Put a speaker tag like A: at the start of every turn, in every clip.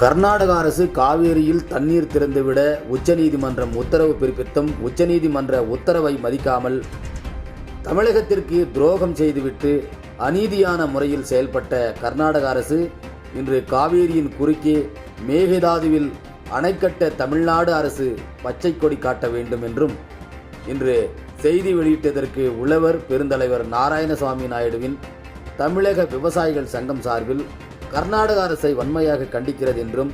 A: கர்நாடக அரசு காவேரியில் தண்ணீர் திறந்துவிட உச்சநீதிமன்றம் உத்தரவு பிறப்பித்தும் உச்சநீதிமன்ற உத்தரவை மதிக்காமல் தமிழகத்திற்கு துரோகம் செய்துவிட்டு அநீதியான முறையில் செயல்பட்ட கர்நாடக அரசு இன்று காவேரியின் குறுக்கே மேகதாதுவில் அணைக்கட்ட தமிழ்நாடு அரசு பச்சை கொடி காட்ட வேண்டும் என்றும் இன்று செய்தி வெளியிட்டதற்கு உழவர் பெருந்தலைவர் நாராயணசாமி நாயுடுவின் தமிழக விவசாயிகள் சங்கம் சார்பில் கர்நாடக அரசை வன்மையாக கண்டிக்கிறது என்றும்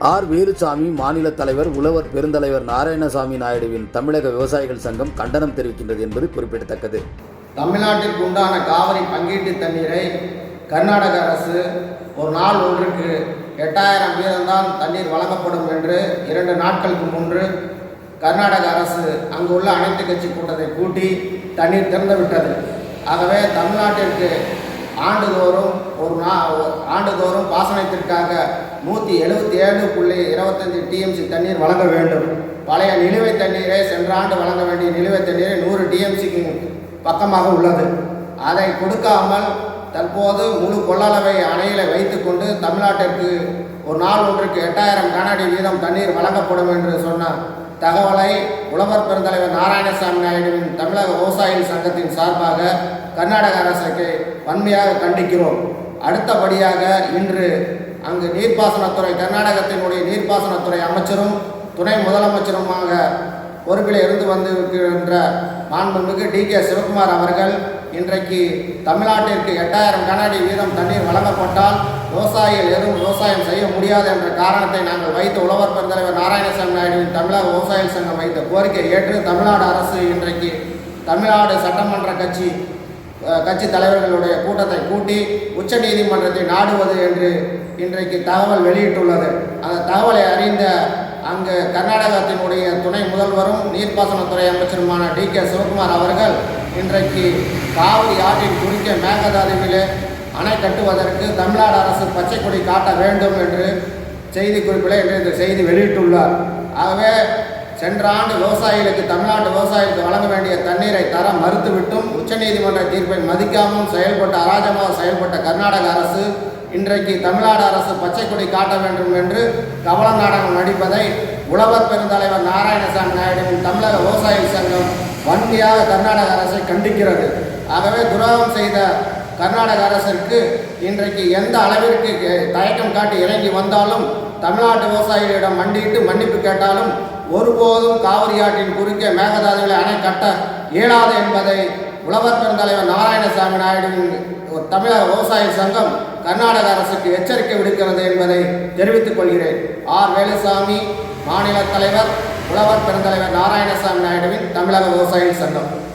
A: ஆர். வேலுசாமி மாநில தலைவர் உழவர் பெருந்தலைவர் நாராயணசாமி நாயுடுவின் தமிழக விவசாயிகள் சங்கம் கண்டனம் தெரிவிக்கின்றது என்பது குறிப்பிடத்தக்கது.
B: தமிழ்நாட்டிற்கு உண்டான காவிரி பங்கீட்டு தண்ணீரை கர்நாடக அரசு ஒரு நாள் ஒன்றுக்கு எட்டாயிரம் வீதம்தான் தண்ணீர் வழங்கப்படும் என்று இரண்டு நாட்களுக்கு முன்பு கர்நாடக அரசு அங்குள்ள அனைத்து கட்சி கூட்டத்தை கூட்டி தண்ணீர் திறந்து விட்டது. ஆகவே தமிழ்நாட்டிற்கு ஆண்டுதோறும் ஒரு நா ஆண்டுதோறும் பாசனத்திற்காக நூற்றி எழுபத்தி ஏழு புள்ளி இருபத்தஞ்சி டிஎம்சி தண்ணீர் வழங்க வேண்டும். பழைய நிலுவைத் தண்ணீரை சென்ற ஆண்டு வழங்க வேண்டிய நிலுவைத் தண்ணீரை நூறு டிஎம்சிக்கு பக்கமாக உள்ளது. அதை கொடுக்காமல் தற்போது முழு கொள்ளளவை அணையில் வைத்துக்கொண்டு தமிழ்நாட்டிற்கு ஒரு நாள் ஒன்றுக்கு எட்டாயிரம் கனஅடி வீதம் தண்ணீர் வழங்கப்படும் என்று சொன்ன தகவலை உழவர் பெருந்தலைவர் நாராயணசாமி நாயுடுவின் தமிழக விவசாயிகள் சங்கத்தின் சார்பாக கர்நாடக அரசுக்கு வன்மையாக கண்டிக்கிறோம். அடுத்தபடியாக இன்று அங்கு நீர்ப்பாசனத்துறை கர்நாடகத்தினுடைய நீர்ப்பாசனத்துறை அமைச்சரும் துணை முதலமைச்சருமாக பொறுப்பில் இருந்து வந்திருக்கின்ற மாண்புமிகு டி கே சிவகுமார் அவர்கள் இன்றைக்கு தமிழ்நாட்டிற்கு எட்டாயிரம் கனஅடி வீதம் தண்ணீர் வழங்கப்பட்டால் விவசாயிகள் எதுவும் விவசாயம் செய்ய முடியாது என்ற காரணத்தை நாங்கள் வைத்த உழவர் பெருந்தலைவர் நாராயணசாமி நாயுடுவின் தமிழக விவசாயிகள் சங்கம் வைத்த கோரிக்கை ஏற்று தமிழ்நாடு அரசு இன்றைக்கு தமிழ்நாடு சட்டமன்ற கட்சி கட்சி தலைவர்களுடைய கூட்டத்தை கூட்டி உச்ச நீதிமன்றத்தை நாடுவது என்று இன்றைக்கு தகவல் வெளியிட்டுள்ளது. அந்த தகவலை அறிந்த அங்கு கர்நாடகத்தினுடைய துணை முதல்வரும் நீர்ப்பாசனத்துறை அமைச்சருமான டி கே சிவகுமார் அவர்கள் இன்றைக்கு காவிரி ஆற்றின் குறுக்கே மேகதாதுவிலே அணை கட்டுவதற்கு தமிழ்நாடு அரசு பச்சை கொடி காட்ட வேண்டும் என்று செய்தி குறிப்பில் இன்று இந்த செய்தி வெளியிட்டுள்ளார். ஆகவே சென்ற ஆண்டு விவசாயிகளுக்கு தமிழ்நாட்டு விவசாயிகளுக்கு வழங்க வேண்டிய தண்ணீரை தர மறுத்துவிட்டும் உச்சநீதிமன்ற தீர்ப்பை மதிக்காமல் செயல்பட்ட அராஜமாக செயல்பட்ட கர்நாடக அரசு இன்றைக்கு தமிழ்நாடு அரசு பச்சை கொடி காட்ட வேண்டும் என்று கவல நாடகம் நடிப்பதை உழவர் பெருந்தலைவர் நாராயணசாமி நாயுடுவின் தமிழக விவசாயிகள் சங்கம் வன்மையாக கர்நாடக அரசை கண்டிக்கிறது. ஆகவே துரோகம் செய்த கர்நாடக அரசிற்கு இன்றைக்கு எந்த அளவிற்கு தயக்கம் காட்டி இறங்கி வந்தாலும் தமிழ்நாட்டு விவசாயிகளிடம் மண்டியிட்டு மன்னிப்பு கேட்டாலும் ஒருபோதும் காவிரி ஆற்றின் குறுக்கே மேகதாதுவில் அணை கட்ட இயலாது என்பதை உழவர் பெருந்தலைவர் நாராயணசாமி நாயுடுவின் தமிழக விவசாய சங்கம் கர்நாடக அரசுக்கு எச்சரிக்கை விடுக்கிறது என்பதை தெரிவித்துக் கொள்கிறேன். ஆர். வேலுசாமி மாநில தலைவர் உழவர் பெருந்தலைவர் நாராயணசாமி நாயுடுவின் தமிழக விவசாயிகள் சங்கம்.